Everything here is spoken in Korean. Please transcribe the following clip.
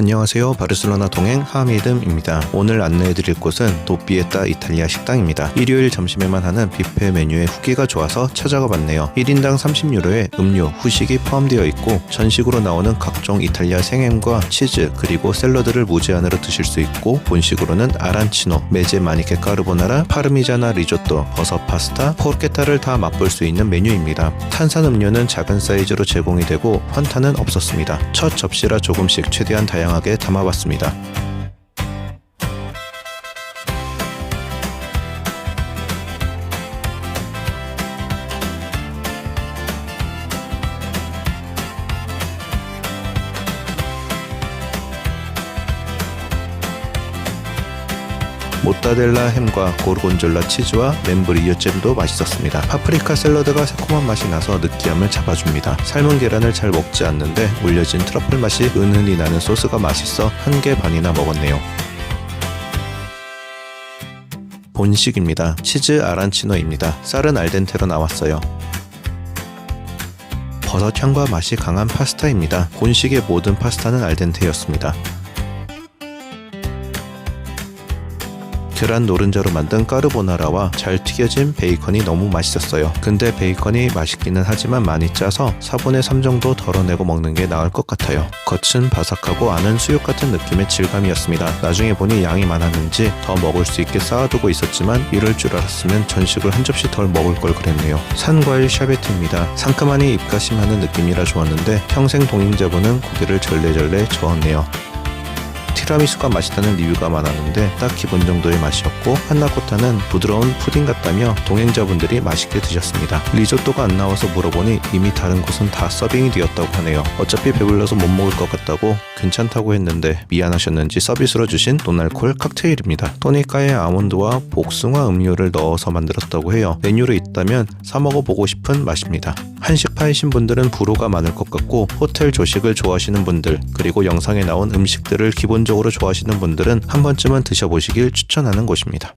안녕하세요. 바르셀로나 동행 하미듬입니다. 오늘 안내해드릴 곳은 도피에따 이탈리아 식당입니다. 일요일 점심에만 하는 뷔페 메뉴의 후기가 좋아서 찾아가 봤네요. 1인당 30유로에 음료, 후식이 포함되어 있고 전식으로 나오는 각종 이탈리아 생햄과 치즈 그리고 샐러드를 무제한으로 드실 수 있고 본식으로는 아란치노, 메제 마니케 까르보나라, 파르미자나 리조또, 버섯 파스타, 포르케타를 다 맛볼 수 있는 메뉴입니다. 탄산 음료는 작은 사이즈로 제공이 되고 환타는 없었습니다. 첫 접시라 조금씩 최대한 다양 하게 담아봤습니다. 모타델라 햄과 고르곤졸라 치즈와 멤브리오 잼도 맛있었습니다. 파프리카 샐러드가 새콤한 맛이 나서 느끼함을 잡아줍니다. 삶은 계란을 잘 먹지 않는데 올려진 트러플 맛이 은은히 나는 소스가 맛있어 한 개 반이나 먹었네요. 본식입니다. 치즈 아란치노입니다. 쌀은 알덴테로 나왔어요. 버섯 향과 맛이 강한 파스타입니다. 본식의 모든 파스타는 알덴테였습니다. 계란 노른자로 만든 까르보나라와 잘 튀겨진 베이컨이 너무 맛있었어요. 근데 베이컨이 맛있기는 하지만 많이 짜서 4분의 3 정도 덜어내고 먹는 게 나을 것 같아요. 겉은 바삭하고 안은 수육 같은 느낌의 질감이었습니다. 나중에 보니 양이 많았는지 더 먹을 수 있게 쌓아두고 있었지만 이럴 줄 알았으면 전식을 한 접시 덜 먹을 걸 그랬네요. 산과일 샤베트입니다. 상큼하니 입가심하는 느낌이라 좋았는데 평생 동행자분은 고개를 절레절레 저었네요. 티라미수가 맛있다는 리뷰가 많았는데 딱 기본 정도의 맛이었고 한나코타는 부드러운 푸딩 같다며 동행자분들이 맛있게 드셨습니다. 리조또가 안 나와서 물어보니 이미 다른 곳은 다 서빙이 되었다고 하네요. 어차피 배불러서 못 먹을 것 같다고 괜찮다고 했는데 미안하셨는지 서비스로 주신 노날콜 칵테일입니다. 토니카에 아몬드와 복숭아 음료를 넣어서 만들었다고 해요. 메뉴로 있다면 사 먹어보고 싶은 맛입니다. 한식 파이신 분들은 불호가 많을 것 같고 호텔 조식을 좋아하시는 분들 그리고 영상에 나온 음식들을 기본적으로 좋아하시는 분들은 한 번쯤은 드셔보시길 추천하는 곳입니다.